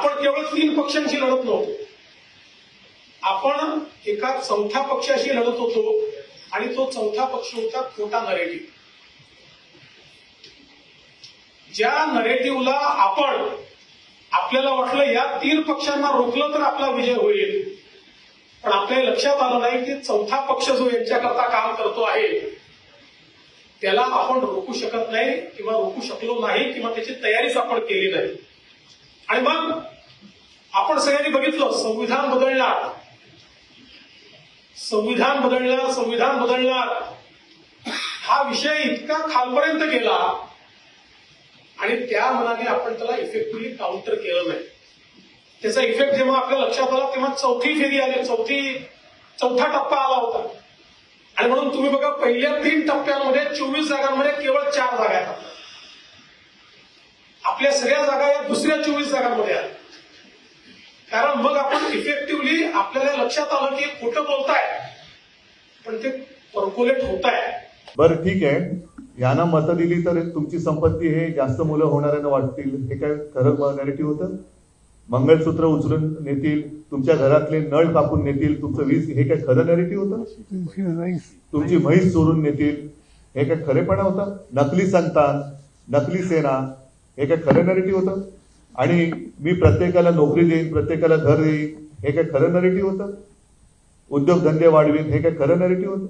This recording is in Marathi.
आपण केवळ तीन पक्षांशी लढत नव्हतो. आपण एका चौथ्या पक्षाशी लढत होतो आणि तो चौथा पक्ष होता खोटा नरेटिव्ह ज्या नरेटिव्हला आपण आपल्याला वाटलं या तीन पक्षांना रोखलं तर आपला विजय होईल. पण आपल्या लक्षात आलं नाही की चौथा पक्ष जो यांच्याकरता काम करतो आहे त्याला आपण रोखू शकत नाही किंवा रोखू शकलो नाही किंवा त्याची तयारीच आपण केली नाही. आणि मग आपण सगळ्यांनी बघितलं संविधान बदलणार. संविधान बदलणार संविधान बदलणार. हा विषय इतका खालपर्यंत गेला. आणि त्या मनाने आपण त्याला इफेक्टिव्हली काउंटर केलं नाही. त्याचा इफेक्ट जेव्हा आपल्या लक्षात आला तेव्हा चौथी फेरी आली. चौथी चौथा टप्पा आला होता. आणि म्हणून तुम्ही बघा पहिल्या तीन टप्प्यांमध्ये चोवीस जागांमध्ये केवळ चार जागा आहेत आपल्या सगळ्या जागा या दुसऱ्या चोवीस जागांमध्ये आहेत. कारण मग आपण इफेक्टिव्हली आपल्याला लक्षात आलं की खोटं बोलताय. पण ते पर्कोलेट होत आहे बरं ठीक आहे. यांना मतं दिली तर तुमची संपत्ती हे जास्त मुलं होणाऱ्यांना वाटतील. हे काय खरं नॅरेटिव्ह होतं? मंगळसूत्र उचलून नेतील तुमच्या घरातले नळ कापून नेतील तुमचं वीज हे काय खरं नॅरेटिव्ह होतं? तुमची म्हैस चोरून नेतील. हे काय खरेपणा होता? नकली संतान नकली सेना हे काय खरं नरेटिव्ह होतं. आणि मी प्रत्येकाला नोकरी देईन प्रत्येकाला घर देईन हे काय खरं नरेटिव्ह होतं. उद्योगधंदे वाढवीन हे काय खरं नरेटिव्ह होतं.